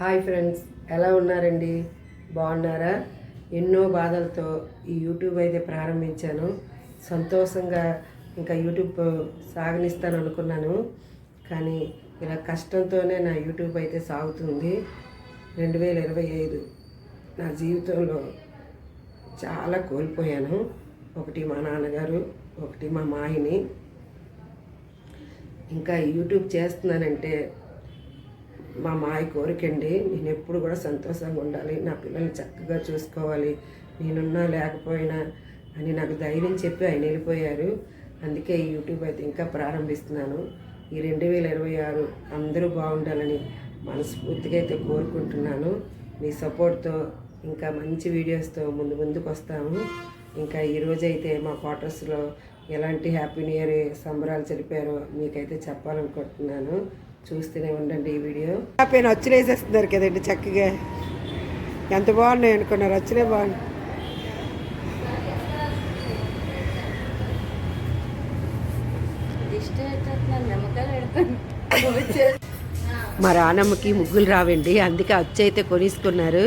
Hi friends ఎలా ఉన్నారండి? బాగున్నారా? ఎన్నో బాధలతో ఈ యూట్యూబ్ అయితే ప్రారంభించాను. సంతోషంగా ఇంకా యూట్యూబ్ సాగనిస్తాను అనుకున్నాను. కానీ ఇలా కష్టంతోనే నా యూట్యూబ్ అయితే సాగుతుంది. రెండు వేల ఇరవై ఐదు నా జీవితంలో చాలా కోల్పోయాను. ఒకటి మా నాన్నగారు ఒకటి మా మాయని ఇంకా యూట్యూబ్ చేస్తున్నానంటే మా మాయ కోరికండి. నేను ఎప్పుడు కూడా సంతోషంగా ఉండాలి. నా పిల్లల్ని చక్కగా చూసుకోవాలి. నేనున్నా లేకపోయినా అని నాకు ధైర్యం చెప్పి ఆయన వెళ్ళిపోయారు. అందుకే ఈ యూట్యూబ్ అయితే ఇంకా ప్రారంభిస్తున్నాను. ఈ రెండు వేల ఇరవై ఆరు అందరూ బాగుండాలని మనస్ఫూర్తిగా అయితే కోరుకుంటున్నాను. మీ సపోర్ట్తో ఇంకా మంచి వీడియోస్తో ముందు ముందుకు వస్తాము. ఇంకా ఈరోజు అయితే మా క్వార్టర్స్లో ఎలాంటి హ్యాపీ న్యూ ఇయర్ సంబరాలు జరిపారో మీకైతే చెప్పాలనుకుంటున్నాను. చూస్తూనే ఉండండి ఈ వీడియో. పైన వచ్చిన వేసేస్తున్నారు కదండి చక్కగా. ఎంత బాగున్నాయి అనుకున్నారు? వచ్చినే బాగున్నాయి. మా రానమ్మకి ముగ్గులు రావండి. అందుకే అచ్చు అయితే కొనేసుకున్నారు.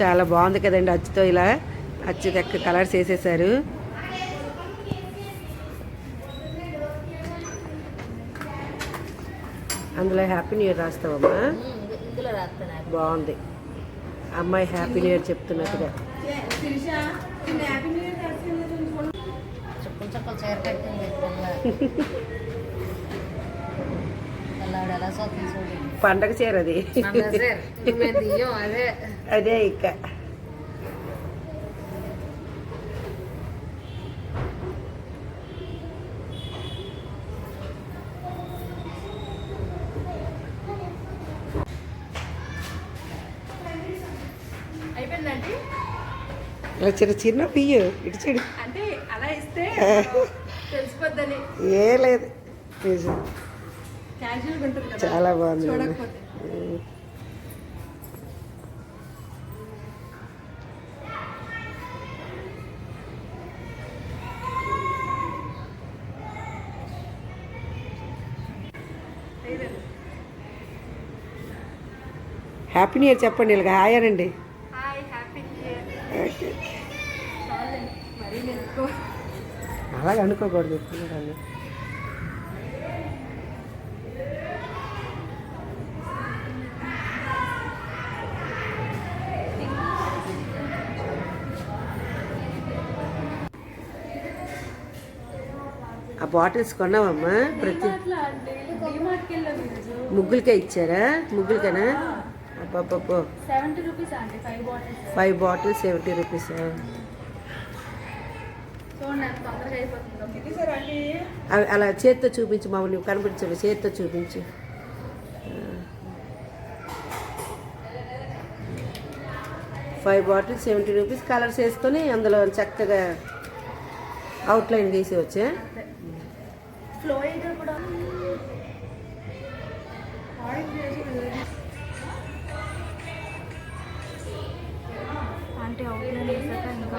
చాలా బాగుంది కదండి అచ్చుతో ఇలా. అచ్చు దక్క కలర్స్ వేసేసారు. అందులో హ్యాపీ న్యూ ఇయర్ రాస్తావమ్మా. ఇందులో రాస్తాను బాగుంది. అమ్మాయి హ్యాపీ న్యూ ఇయర్ చెప్తున్నట్టుగా. పండగ చీర అదే. అదే ఇక. ఇలా చిన్న చిన్న పియ్యు ఇటు చెడు. అంటే అలా ఇస్తే తెలిసిపోద్దని. ఏ లేదు. తీసు. క్యాజువల్గా ఉంటుంది కదా. చాలా బాగుంది. చూడకపోతే. హ్యాపీ న్యూ ఇయర్ చెప్పండి వీళ్ళకి హాయ్ అనండి. అలాగ అనుకోకూడదు ఎప్పుడు. ఆ బాటిల్స్ కొన్నావమ్మా? ప్రతి ముగ్గులకే ఇచ్చారా? ముగ్గులకేనా? Bottles. Five bottles seventy rupees? అవి అలా చేత్తో చూపించు మామ నువ్వు కనిపించవు చేత్తో చూపించు. Five bottles seventy rupees colours వేసుకొని అందులో చక్కగా అవుట్లైన్ గీసి వచ్చే. అంటే అవుట్లైన్ వేసాక ఇంకా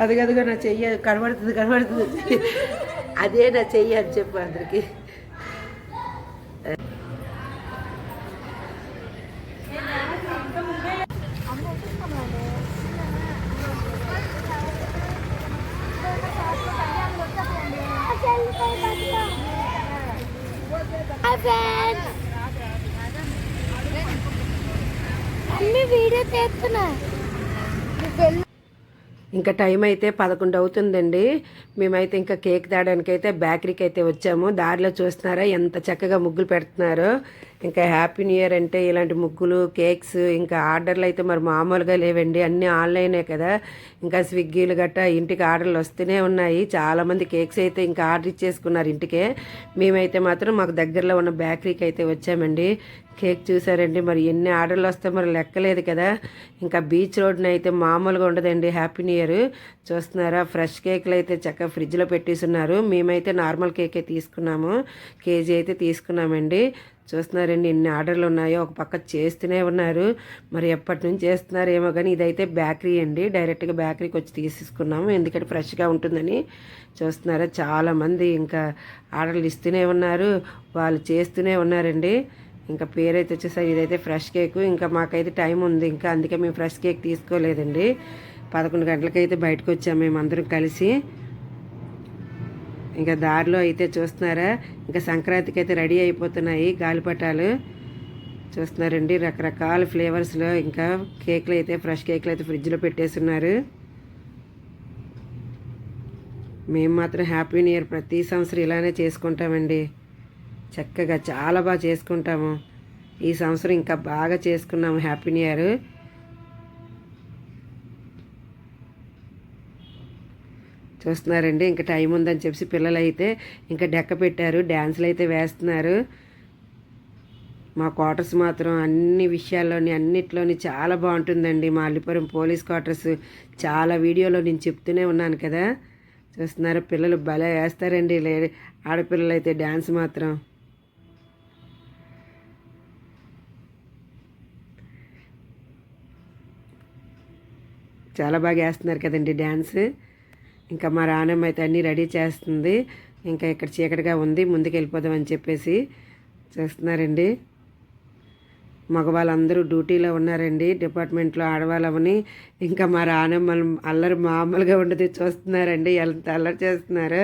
అది కదుగా నా చెయ్యి కనబడుతుంది కనబడుతుంది. అదే నా చెయ్యి అని చెప్పు అందరికి. అన్ని వీడియో చేస్తున్నా ఇంకా టైం అయితే పదకొండు అవుతుందండి. మేమైతే ఇంకా కేక్ తేడానికి అయితే బేకరీకి అయితే వచ్చాము. దారిలో చూస్తున్నారా ఎంత చక్కగా ముగ్గులు పెడుతున్నారో. ఇంకా హ్యాపీ న్యూ ఇయర్ అంటే ఇలాంటి ముగ్గులు కేక్స్ ఇంకా ఆర్డర్లు అయితే మరి మామూలుగా లేవండి. అన్నీ ఆన్లైనే కదా. ఇంకా స్విగ్గీలు గట్టా ఇంటికి ఆర్డర్లు వస్తూనే ఉన్నాయి. చాలామంది కేక్స్ అయితే ఇంకా ఆర్డర్ ఇచ్చేసుకున్నారు ఇంటికే. మేమైతే మాత్రం మాకు దగ్గరలో ఉన్న బేకరీకి అయితే వచ్చామండి. కేక్ చూసారండి. మరి ఎన్ని ఆర్డర్లు వస్తే మరి లెక్కలేదు కదా. ఇంకా బీచ్ రోడ్ని అయితే మామూలుగా ఉండదండి హ్యాపీ న్యూ ఇయర్ చూస్తున్నారా? ఫ్రెష్ కేక్లు అయితే చక్కగా ఫ్రిడ్జ్లో పెట్టేసి ఉన్నారు మేమైతే నార్మల్ కేకే తీసుకున్నాము. కేజీ అయితే తీసుకున్నామండి. చూస్తున్నారండి ఎన్ని ఆర్డర్లు ఉన్నాయో ఒక పక్క చేస్తూనే ఉన్నారు. మరి ఎప్పటి నుంచి చేస్తున్నారేమో కానీ ఇదైతే బేకరీ అండి. డైరెక్ట్గా బేకరీకి వచ్చి తీసేసుకున్నాము. ఎందుకంటే ఫ్రెష్గా ఉంటుందని చూస్తున్నారా చాలామంది ఇంకా ఆర్డర్లు ఇస్తూనే ఉన్నారు. వాళ్ళు చేస్తూనే ఉన్నారండి. ఇంకా పేరైతే వచ్చేసరికి ఇదైతే ఫ్రెష్ కేక్ ఇంకా మాకైతే టైం ఉంది. ఇంకా అందుకే మేము ఫ్రెష్ కేక్ తీసుకోలేదండి. పదకొండు గంటలకైతే బయటకు వచ్చాము మేము అందరం కలిసి. ఇంకా దారిలో అయితే చూస్తున్నారా? ఇంకా సంక్రాంతికి అయితే రెడీ అయిపోతున్నాయి గాలిపటాలు. చూస్తున్నారండి రకరకాల ఫ్లేవర్స్లో ఇంకా కేక్లు అయితే ఫ్రెష్ కేక్లు అయితే ఫ్రిడ్జ్లో పెట్టేస్తున్నారు. మేము మాత్రం హ్యాపీ న్యూ ఇయర్ ప్రతి సంవత్సరం ఇలానే చేసుకుంటామండి. చక్కగా చాలా బాగా చేసుకుంటాము. ఈ సంవత్సరం ఇంకా బాగా చేసుకున్నాము హ్యాపీ న్యూ ఇయర్. చూస్తున్నారండి. ఇంకా టైం ఉందని చెప్పి పిల్లలు అయితే ఇంకా డెక్క పెట్టారు. డ్యాన్సులు అయితే వేస్తున్నారు. మా క్వార్టర్స్ మాత్రం అన్ని విషయాల్లోని అన్నిట్లోని చాలా బాగుంటుందండి. మా అల్లిపురం పోలీస్ క్వార్టర్స్ చాలా వీడియోలో నేను చెప్తూనే ఉన్నాను కదా. చూస్తున్నారు పిల్లలు భలే వేస్తారండి. లే ఆడపిల్లలు అయితే డ్యాన్స్ మాత్రం. చాలా బాగా వేస్తున్నారు కదండి డ్యాన్స్. ఇంకా మా రానమ్మ అయితే అన్నీ రెడీ చేస్తుంది. ఇంకా ఇక్కడ చీకటిగా ఉంది ముందుకు వెళ్ళిపోదామని చెప్పేసి చేస్తున్నారండి. మగవాళ్ళందరూ డ్యూటీలో ఉన్నారండి డిపార్ట్మెంట్లో ఆడవాళ్ళవని ఇంకా మా రానమ్మ అల్లరి మామూలుగా ఉండదు చూస్తున్నారండి ఎంత అల్లరి చేస్తున్నారు.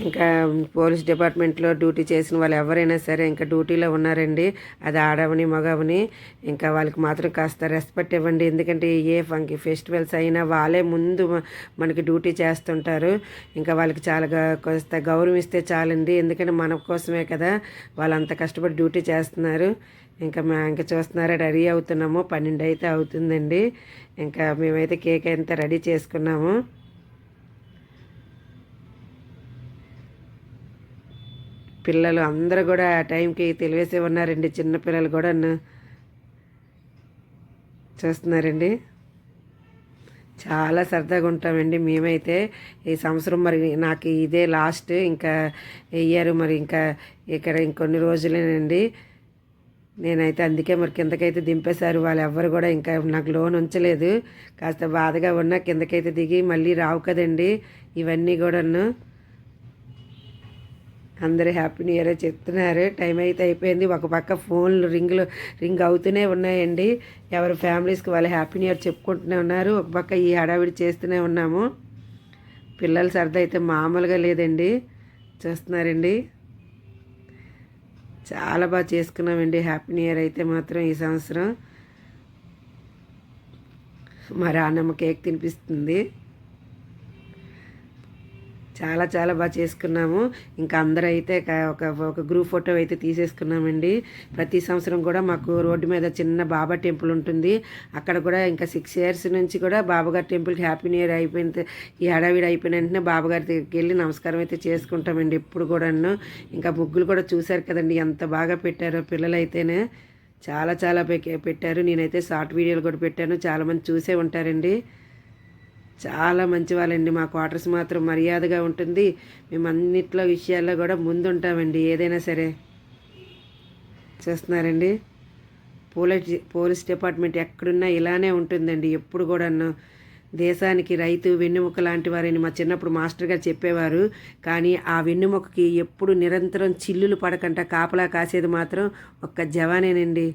ఇంకా పోలీస్ డిపార్ట్మెంట్లో డ్యూటీ చేసిన వాళ్ళు ఎవరైనా సరే ఇంకా డ్యూటీలో ఉన్నారండి. అది ఆడవని మగవని ఇంకా వాళ్ళకి మాత్రం కాస్త రెస్పెక్ట్ ఇవ్వండి. ఎందుకంటే ఏ ఫంకి ఫెస్టివల్స్ అయినా వాళ్ళే ముందు మనకి డ్యూటీ చేస్తుంటారు. ఇంకా వాళ్ళకి చాలా గ- కాస్త గౌరవం ఇస్తే చాలండి. ఎందుకంటే మన కోసమే కదా వాళ్ళు అంత కష్టపడి డ్యూటీ చేస్తున్నారు. ఇంకా మా ఇంకా చూస్తున్నారా రెడీ అవుతున్నాము. పన్నెండు అయితే అవుతుందండి. ఇంకా మేమైతే కేక్ అంతా రెడీ చేసుకున్నాము. పిల్లలు అందరూ కూడా ఆ టైంకి తెలివేసే ఉన్నారండి. చిన్న పిల్లలు కూడా చూస్తున్నారండి. చాలా సరదాగా ఉంటామండి. మేమైతే ఈ సంవత్సరం మరి నాకు ఇదే లాస్ట్ ఇంకా ఇయర్ మరి ఇంకా ఇక్కడ ఇంకొన్ని రోజులేనండి. నేనైతే అందుకే మరి కిందకైతే దింపేశారు. వాళ్ళు ఎవ్వరు కూడా ఇంకా నాకు లోన్ ఉంచలేదు. కాస్త బాధగా ఉన్నా కిందకైతే దిగి మళ్ళీ రావు కదండి. ఇవన్నీ కూడాను అందరూ హ్యాపీ న్యూ ఇయర్ చెప్తున్నారు. టైం అయితే అయిపోయింది. ఒక పక్క ఫోన్లు రింగ్లు రింగ్ అవుతూనే ఉన్నాయండి. ఎవరి ఫ్యామిలీస్కి వాళ్ళు హ్యాపీ న్యూ ఇయర్ చెప్పుకుంటూనే ఉన్నారు. ఒక పక్క ఈ హడావిడి చేస్తూనే ఉన్నాము. పిల్లల సరదా అయితే మామూలుగా లేదండి. చూస్తున్నారండి. చాలా బాగా చేసుకున్నామండి. హ్యాపీ న్యూ ఇయర్ అయితే మాత్రం ఈ సంవత్సరం. మా రానమ్మ కేక్ తినిపిస్తుంది. చాలా చాలా బాగా చేసుకున్నాము. ఇంకా అందరూ అయితే ఒక ఒక గ్రూప్ ఫోటో అయితే తీసేసుకున్నామండి. ప్రతి సంవత్సరం కూడా మాకు రోడ్డు మీద చిన్న బాబా టెంపుల్ ఉంటుంది. అక్కడ కూడా ఇంకా సిక్స్ ఇయర్స్ నుంచి కూడా బాబాగారి టెంపుల్కి హ్యాపీ న్యూ ఇయర్ అయిపోయిన ఈ హడావిడి అయిపోయిన వెంటనే బాబాగారి దగ్గరికి వెళ్ళి నమస్కారం అయితే చేసుకుంటామండి ఎప్పుడు కూడాను. ఇంకా ముగ్గులు కూడా చూశారు కదండి ఎంత బాగా పెట్టారో పిల్లలైతేనే. చాలా చాలా పెట్టారు. నేనైతే షార్ట్ వీడియోలు కూడా పెట్టాను. చాలామంది చూసే ఉంటారండి. చాలా మంచి వాళ్ళండి మా క్వార్టర్స్ మాత్రం మర్యాదగా ఉంటుంది. మేము అన్నిట్లో విషయాల్లో కూడా ముందుంటామండి. ఏదైనా సరే. చేస్తున్నారండి. పోలీస్ పోలీస్ డిపార్ట్మెంట్ ఎక్కడున్నా ఇలానే ఉంటుందండి. ఎప్పుడు కూడాను. దేశానికి రైతు వెన్నెముక లాంటి వారని మా చిన్నప్పుడు మాస్టర్ గారు చెప్పేవారు. కానీ ఆ వెన్నెముకకి ఎప్పుడు నిరంతరం చిల్లులు పడకుండా కాపలా కాసేది మాత్రం ఒక్క జవానేనండి.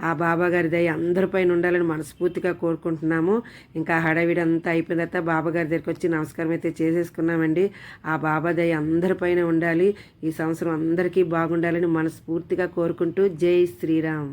ఆ బాబాగారి దయ అందరిపైన ఉండాలని మనస్ఫూర్తిగా కోరుకుంటున్నాము. ఇంకా హడావిడి అంతా అయిపోయిన తర్వాత బాబాగారి దగ్గరికి వచ్చి నమస్కారం అయితే చేసేసుకున్నామండి. ఆ బాబా దయ అందరిపైన ఉండాలి. ఈ సంవత్సరం అందరికీ బాగుండాలని మనస్ఫూర్తిగా కోరుకుంటూ జై శ్రీరామ్.